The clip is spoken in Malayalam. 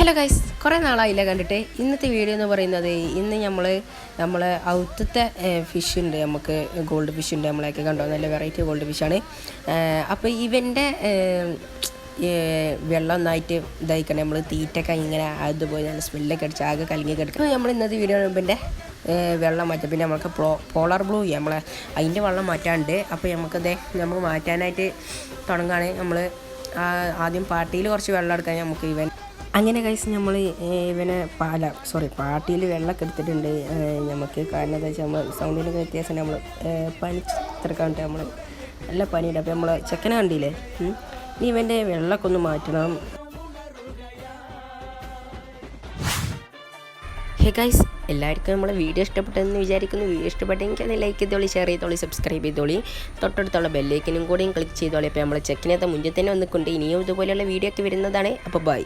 ഹലോ ഗൈസ് കുറേ നാളായില്ല കണ്ടിട്ട്? ഇന്നത്തെ വീഡിയോ എന്ന് പറയുന്നത് ഇന്ന് നമ്മൾ നമ്മളെ ഔത്തത്തെ ഫിഷ് ഉണ്ട്. നമുക്ക് ഗോൾഡ് ഫിഷ് ഉണ്ട്. നമ്മളെയൊക്കെ കണ്ടോ? നല്ല വെറൈറ്റി ഗോൾഡ് ഫിഷാണ് അപ്പോൾ ഇവന്റെ വെള്ളം ഒന്നായിട്ട് ഇതായിക്കണം. നമ്മൾ തീറ്റൊക്കെ ഇങ്ങനെ അതുപോലെ നല്ല സ്മെല്ലൊക്കെ അടിച്ച് ആകെ കലങ്ങി കിടക്കും. നമ്മൾ ഇന്നത്തെ വീഡിയോ ഇവന്റെ വെള്ളം മാറ്റാം. പിന്നെ നമുക്ക് പ്രോ പോളർ ബ്ലൂ നമ്മളെ അതിന്റെ വെള്ളം മാറ്റാണ്ട് അപ്പോൾ നമുക്കത് നമുക്ക് മാറ്റാനായിട്ട് തുടങ്ങുകയാണ് നമ്മൾ ആദ്യം പാട്ടിയിൽ കുറച്ച് വെള്ളം എടുക്കാൻ നമുക്ക് ഇവൻ അങ്ങനെ കഴിച്ച് നമ്മൾ ഇവനെ പാല സോറി പാട്ടിയിൽ വെള്ളമൊക്കെ എടുത്തിട്ടുണ്ട്. നമുക്ക് കാരണം എന്താ വെച്ചാൽ നമ്മൾ സൗണ്ടിനൊക്കെ വ്യത്യാസം നമ്മൾ പനി ചിത്രക്കാണ്ട് നമ്മൾ നല്ല പനിയുണ്ട്. അപ്പോൾ നമ്മൾ ചെക്കനെ കണ്ടില്ലേ. ഇനി ഇവന്റെ വെള്ളമൊക്കെ ഒന്ന് മാറ്റണം. ഹേ ഗൈസ് എല്ലാവർക്കും നമ്മളെ വീഡിയോ ഇഷ്ടപ്പെട്ടെന്ന് വിചാരിക്കുന്നു. വീഡിയോ ഇഷ്ടപ്പെട്ടെങ്കിൽ അത് ലൈക്ക് ചെയ്തോളി ഷെയർ ചെയ്തോളി സബ്സ്ക്രൈബ് ചെയ്തോളി. തൊട്ടടുത്തുള്ള ബെല്ലേക്കിനും കൂടെയും ക്ലിക്ക് ചെയ്തോളി. അപ്പോൾ നമ്മൾ ചെക്കിനകത്ത് മുന്നിൽ തന്നെ വന്നിട്ടുണ്ട്. ഇനിയും ഇതുപോലെയുള്ള വീഡിയോ ഒക്കെ വരുന്നതാണ്. അപ്പോൾ ബൈ